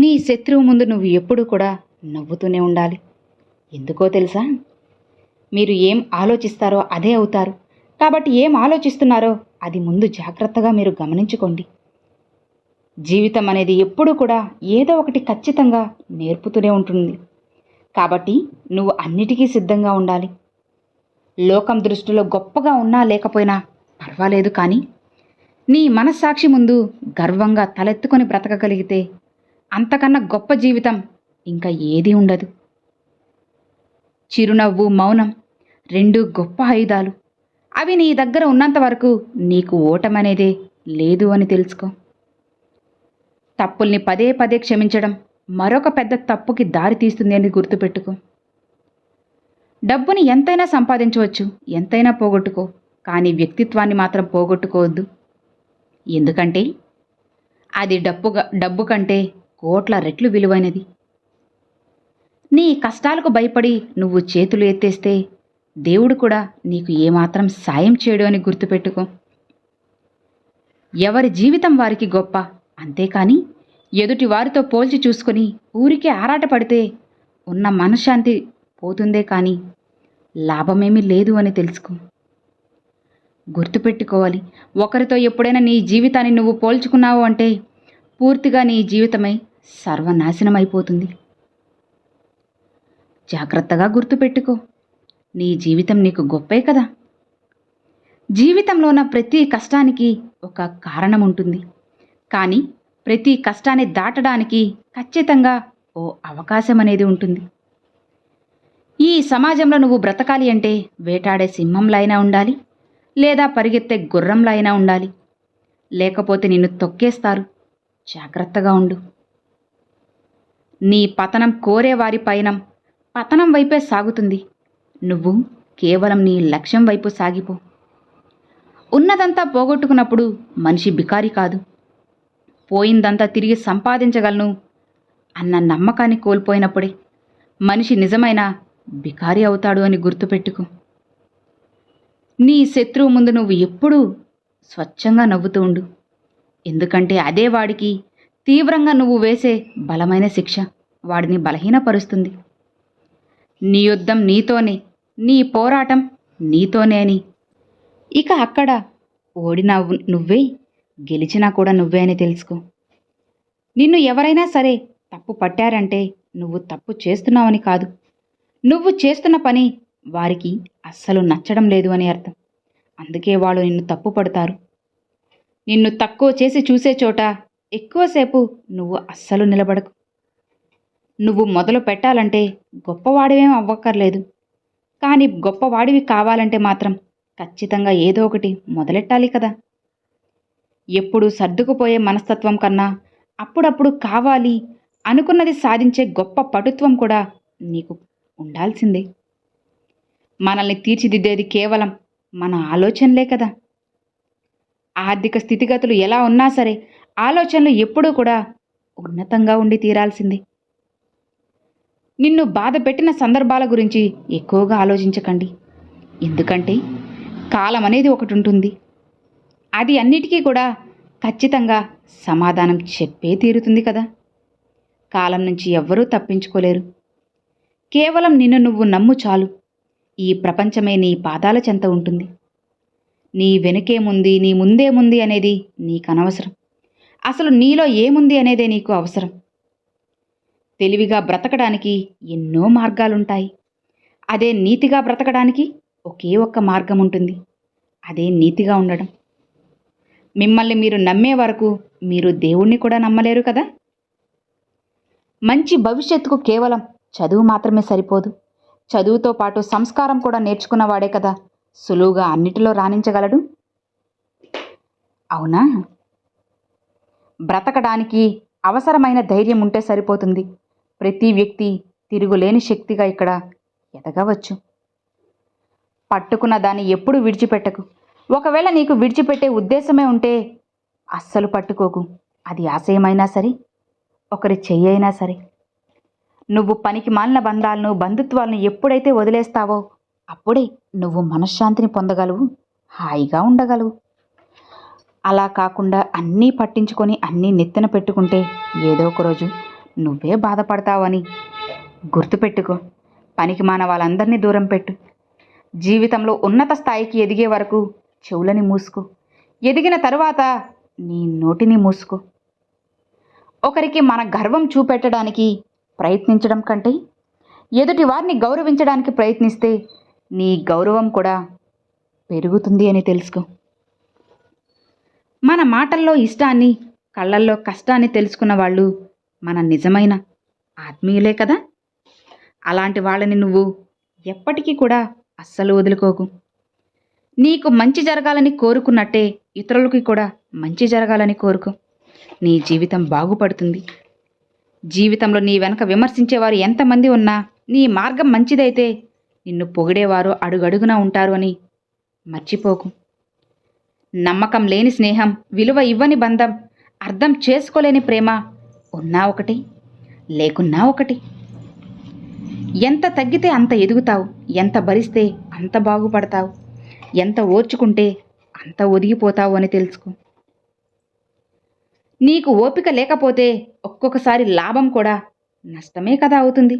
నీ శత్రువు ముందు నువ్వు ఎప్పుడూ కూడా నవ్వుతూనే ఉండాలి. ఎందుకో తెలుసా? మీరు ఏం ఆలోచిస్తారో అదే అవుతారు. కాబట్టి ఏం ఆలోచిస్తున్నారో అది ముందు జాగ్రత్తగా మీరు గమనించుకోండి. జీవితం అనేది ఎప్పుడూ కూడా ఏదో ఒకటి ఖచ్చితంగా నేర్పుతూనే ఉంటుంది. కాబట్టి నువ్వు అన్నిటికీ సిద్ధంగా ఉండాలి. లోకం దృష్టిలో గొప్పగా ఉన్నా లేకపోయినా పర్వాలేదు కానీ నీ మనస్సాక్షి ముందు గర్వంగా తలెత్తుకొని బ్రతకగలిగితే అంతకన్నా గొప్ప జీవితం ఇంకా ఏదీ ఉండదు. చిరునవ్వు మౌనం రెండు గొప్ప ఆయుధాలు. అవి నీ దగ్గర ఉన్నంత వరకు నీకు ఓటమనేదే లేదు అని తెలుసుకో. తప్పుల్ని పదే పదే క్షమించడం మరొక పెద్ద తప్పుకి దారి తీస్తుంది అని గుర్తుపెట్టుకో. డబ్బుని ఎంతైనా సంపాదించవచ్చు ఎంతైనా పోగొట్టుకో కానీ వ్యక్తిత్వాన్ని మాత్రం పోగొట్టుకోవద్దు. ఎందుకంటే అది డబ్బుగా డబ్బు కంటే కోట్ల రెట్లు విలువైనది. నీ కష్టాలకు భయపడి నువ్వు చేతులు ఎత్తేస్తే దేవుడు కూడా నీకు ఏమాత్రం సాయం చేయడు అని గుర్తుపెట్టుకో. ఎవరి జీవితం వారికి గొప్ప అంతేకాని ఎదుటి వారితో పోల్చి చూసుకుని ఊరికే ఆరాటపడితే ఉన్న మనశ్శాంతి పోతుందే కానీ లాభమేమీ లేదు అని తెలుసుకో. గుర్తుపెట్టుకోవాలి. ఒకరితో ఎప్పుడైనా నీ జీవితాన్ని నువ్వు పోల్చుకున్నావు అంటే పూర్తిగా నీ జీవితమై సర్వనాశనం అయిపోతుంది జాగ్రత్తగా గుర్తుపెట్టుకో. నీ జీవితం నీకు గొప్పే కదా. జీవితంలో ఉన్న ప్రతి కష్టానికి ఒక కారణం ఉంటుంది కానీ ప్రతి కష్టాన్ని దాటడానికి ఖచ్చితంగా ఓ అవకాశం అనేది ఉంటుంది. ఈ సమాజంలో నువ్వు బ్రతకాలి అంటే వేటాడే సింహంలో అయినా ఉండాలి లేదా పరిగెత్తే గుర్రంలో అయినా ఉండాలి. లేకపోతే నిన్ను తొక్కేస్తారు. జాగ్రత్తగా ఉండు. నీ పతనం కోరే వారి పయనం పతనం వైపే సాగుతుంది. నువ్వు కేవలం నీ లక్ష్యం వైపు సాగిపో. ఉన్నదంతా పోగొట్టుకున్నప్పుడు మనిషి బికారి కాదు. పోయిందంతా తిరిగి సంపాదించగలను అన్న నమ్మకాన్ని కోల్పోయినప్పుడే మనిషి నిజమైన బికారి అవుతాడు అని గుర్తుపెట్టుకో. నీ శత్రువు ముందు నువ్వు ఎప్పుడూ స్వచ్ఛంగా నవ్వుతూ ఉండు. ఎందుకంటే అదే వాడికి తీవ్రంగా నువ్వు వేసే బలమైన శిక్ష వాడిని బలహీనపరుస్తుంది. నీ యుద్ధం నీతోనే నీ పోరాటం నీతోనే అని. ఇక అక్కడ ఓడినా నువ్వే గెలిచినా కూడా నువ్వే అని తెలుసుకో. నిన్ను ఎవరైనా సరే తప్పు పట్టారంటే నువ్వు తప్పు చేస్తున్నావని కాదు. నువ్వు చేస్తున్న పని వారికి అస్సలు నచ్చడం లేదు అని అర్థం. అందుకే వాళ్ళు నిన్ను తప్పు పడతారు. నిన్ను తక్కువ చేసి చూసే చోట ఎక్కువసేపు నువ్వు అస్సలు నిలబడకు. నువ్వు మొదలు పెట్టాలంటే గొప్పవాడివేం అవ్వక్కర్లేదు. కానీ గొప్పవాడివి కావాలంటే మాత్రం ఖచ్చితంగా ఏదో ఒకటి మొదలెట్టాలి కదా. ఎప్పుడు సర్దుకుపోయే మనస్తత్వం కన్నా అప్పుడప్పుడు కావాలి అనుకున్నది సాధించే గొప్ప పటుత్వం కూడా నీకు ఉండాల్సిందే. మనల్ని తీర్చిదిద్దేది కేవలం మన ఆలోచనలే కదా. ఆర్థిక స్థితిగతులు ఎలా ఉన్నా సరే ఆలోచనలు ఎప్పుడూ కూడా ఉన్నతంగా ఉండి తీరాల్సింది. నిన్ను బాధ పెట్టిన సందర్భాల గురించి ఎక్కువగా ఆలోచించకండి. ఎందుకంటే కాలం అనేది ఒకటి ఉంటుంది. అది అన్నిటికీ కూడా ఖచ్చితంగా సమాధానం చెప్పే తీరుతుంది కదా. కాలం నుంచి ఎవ్వరూ తప్పించుకోలేరు. కేవలం నిన్ను నువ్వు నమ్ము చాలు. ఈ ప్రపంచమే నీ పాదాల చెంత ఉంటుంది. నీ వెనుకేముంది నీ ముందేముంది అనేది నీకనవసరం. అసలు నీలో ఏముంది అనేదే నీకు అవసరం. తెలివిగా బ్రతకడానికి ఎన్నో మార్గాలుంటాయి. అదే నీతిగా బ్రతకడానికి ఒకే ఒక్క మార్గం ఉంటుంది అదే నీతిగా ఉండడం. మిమ్మల్ని మీరు నమ్మే వరకు మీరు దేవుణ్ణి కూడా నమ్మలేరు కదా? మంచి భవిష్యత్తుకు కేవలం చదువు మాత్రమే సరిపోదు. చదువుతో పాటు సంస్కారం కూడా నేర్చుకున్నవాడే కదా సులువుగా అన్నిటిలో రాణించగలడు? అవునా? బ్రతకడానికి అవసరమైన ధైర్యం ఉంటే సరిపోతుంది. ప్రతి వ్యక్తి తిరుగులేని శక్తిగా ఇక్కడ ఎదగవచ్చు. పట్టుకున్న దాన్ని ఎప్పుడు విడిచిపెట్టకు. ఒకవేళ నీకు విడిచిపెట్టే ఉద్దేశమే ఉంటే అస్సలు పట్టుకోకు. అది ఆశయమైనా సరే ఒకరి చెయ్యి అయినా సరే. నువ్వు పనికి మాలిన బంధాలను బంధుత్వాలను ఎప్పుడైతే వదిలేస్తావో అప్పుడే నువ్వు మనశ్శాంతిని పొందగలవు హాయిగా ఉండగలవు. అలా కాకుండా అన్నీ పట్టించుకొని అన్నీ నెత్తిన పెట్టుకుంటే ఏదో ఒక రోజు నువ్వే బాధపడతావని. గుర్తుపెట్టుకో పనికి మాన వాళ్ళందరినీ దూరం పెట్టు. జీవితంలో ఉన్నత స్థాయికి ఎదిగే వరకు చెవులని మూసుకో. ఎదిగిన తరువాత నీ నోటిని మూసుకో. ఒకరికి మన గర్వం చూపెట్టడానికి ప్రయత్నించడం కంటే ఎదుటి వారిని గౌరవించడానికి ప్రయత్నిస్తే నీ గౌరవం కూడా పెరుగుతుంది అని తెలుసుకో. మన మాటల్లో ఇష్టాన్ని కళ్ళల్లో కష్టాన్ని తెలుసుకున్న వాళ్ళు మన నిజమైన ఆత్మీయులే కదా? అలాంటి వాళ్ళని నువ్వు ఎప్పటికీ కూడా అస్సలు వదులుకోకు. నీకు మంచి జరగాలని కోరుకున్నట్టే ఇతరులకి కూడా మంచి జరగాలని కోరుకో. నీ జీవితం బాగుపడుతుంది. జీవితంలో నీ వెనక విమర్శించేవారు ఎంతమంది ఉన్నా నీ మార్గం మంచిదైతే నిన్ను పొగిడేవారు అడుగడుగునా ఉంటారు అని మర్చిపోకు. నమ్మకం లేని స్నేహం విలువ ఇవ్వని బంధం అర్థం చేసుకోలేని ప్రేమ ఉన్నా ఒకటి లేకున్నా ఒకటి. ఎంత తగ్గితే అంత ఎదుగుతావు ఎంత భరిస్తే అంత బాగుపడతావు ఎంత ఓర్చుకుంటే అంత ఒదిగిపోతావు అని తెలుసుకో. నీకు ఓపిక లేకపోతే ఒక్కొక్కసారి లాభం కూడా నష్టమే కదా అవుతుంది.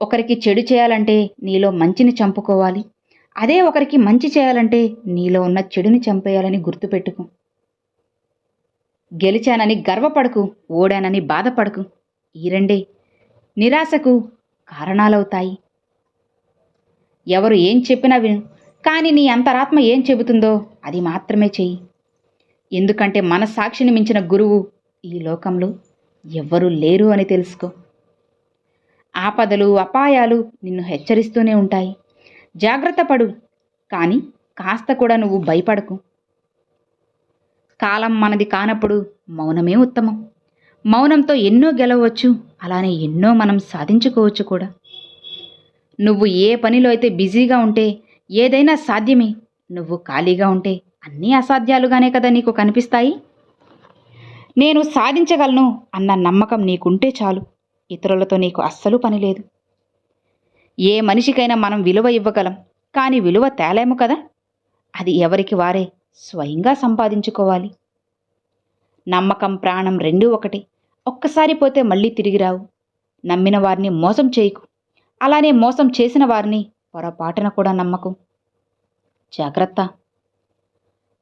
ఒకరికి చెడు చేయాలంటే నీలో మంచిని చంపుకోవాలి. అదే ఒకరికి మంచి చేయాలంటే నీలో ఉన్న చెడుని చంపేయాలని గుర్తుపెట్టుకో. గెలిచానని గర్వపడకు ఓడానని బాధపడకు. ఈ రెండే నిరాశకు కారణాలవుతాయి. ఎవరు ఏం చెప్పినా విను కానీ నీ అంతరాత్మ ఏం చెబుతుందో అది మాత్రమే చెయ్యి. ఎందుకంటే మనసాక్షిని మించిన గురువు ఈ లోకంలో ఎవ్వరూ లేరు అని తెలుసుకో. ఆపదలు అపాయాలు నిన్ను హెచ్చరిస్తూనే ఉంటాయి. జాగ్రత్త పడు. కానీ కాస్త కూడా నువ్వు భయపడకు. కాలం మనది కానప్పుడు మౌనమే ఉత్తమం. మౌనంతో ఎన్నో గెలవచ్చు అలానే ఎన్నో మనం సాధించుకోవచ్చు కూడా. నువ్వు ఏ పనిలో అయితే బిజీగా ఉంటే ఏదైనా సాధ్యమే. నువ్వు ఖాళీగా ఉంటే అన్నీ అసాధ్యాలుగానే కదా నీకు కనిపిస్తాయి? నేను సాధించగలను అన్న నమ్మకం నీకుంటే చాలు. ఇతరులతో నీకు అస్సలు పని లేదు. ఏ మనిషికైనా మనం విలువ ఇవ్వగలం. కానీ విలువ తేలేము కదా? అది ఎవరికి వారే స్వయంగా సంపాదించుకోవాలి. నమ్మకం ప్రాణం రెండూ ఒకటి. ఒక్కసారి పోతే మళ్ళీ తిరిగి రావు. నమ్మిన వారిని మోసం చేయకు. అలానే మోసం చేసిన వారిని పొరపాటున కూడా నమ్మకు. జాగ్రత్త.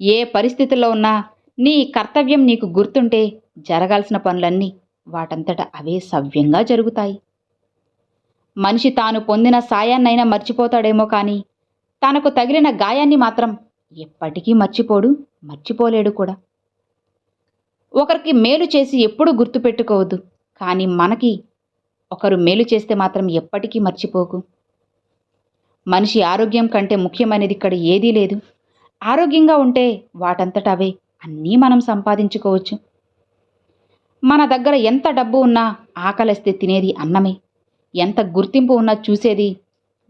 ఏ పరిస్థితుల్లో ఉన్నా నీ కర్తవ్యం నీకు గుర్తుంటే జరగాల్సిన పనులన్నీ వాటంతట అవే సవ్యంగా జరుగుతాయి. మనిషి తాను పొందిన సాయాన్నైనా మర్చిపోతాడేమో కానీ తనకు తగిలిన గాయాన్ని మాత్రం ఎప్పటికీ మర్చిపోడు మర్చిపోలేడు కూడా. ఒకరికి మేలు చేసి ఎప్పుడూ గుర్తుపెట్టుకోవద్దు కానీ మనకి ఒకరు మేలు చేస్తే మాత్రం ఎప్పటికీ మర్చిపోకు. మనిషి ఆరోగ్యం కంటే ముఖ్యమైనది ఇక్కడ ఏదీ లేదు. ఆరోగ్యంగా ఉంటే వాటంతట అవే అన్నీ మనం సంపాదించుకోవచ్చు. మన దగ్గర ఎంత డబ్బు ఉన్నా ఆకలిస్తే తినేది అన్నమే. ఎంత గుర్తింపు ఉన్నా చూసేది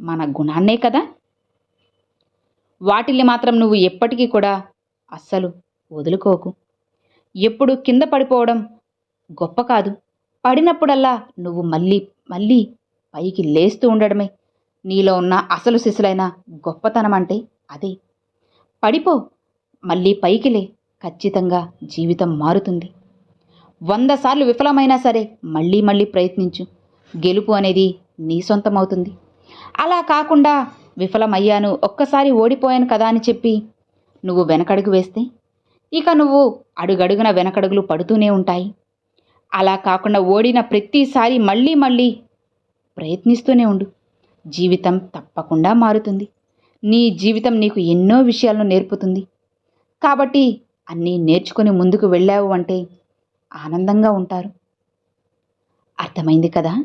మన గుణాన్నే కదా? వాటిల్ని మాత్రం నువ్వు ఎప్పటికీ కూడా అస్సలు వదులుకోకు. ఎప్పుడు కింద పడిపోవడం గొప్ప కాదు. పడినప్పుడల్లా నువ్వు మళ్ళీ మళ్ళీ పైకి లేస్తూ ఉండడమే. నీలో ఉన్న అసలు శిశులైన గొప్పతనం అంటే అదే. పడిపో మళ్ళీ పైకిలే ఖచ్చితంగా జీవితం మారుతుంది. వంద సార్లు విఫలమైనా సరే మళ్ళీ మళ్ళీ ప్రయత్నించు. గెలుపు అనేది నీ సొంతమవుతుంది. అలా కాకుండా విఫలమయ్యాను ఒక్కసారి ఓడిపోయాను కదా అని చెప్పి నువ్వు వెనకడుగు వేస్తే ఇక నువ్వు అడుగడుగున వెనకడుగులు పడుతూనే ఉంటాయి. అలా కాకుండా ఓడిన ప్రతిసారి మళ్ళీ మళ్ళీ ప్రయత్నిస్తూనే ఉండు. జీవితం తప్పకుండా మారుతుంది. నీ జీవితం నీకు ఎన్నో విషయాలను నేర్పుతుంది. కాబట్టి అన్నీ నేర్చుకుని ముందుకు వెళ్ళావు అంటే ఆనందంగా ఉంటారు. అర్థమైంది కదా?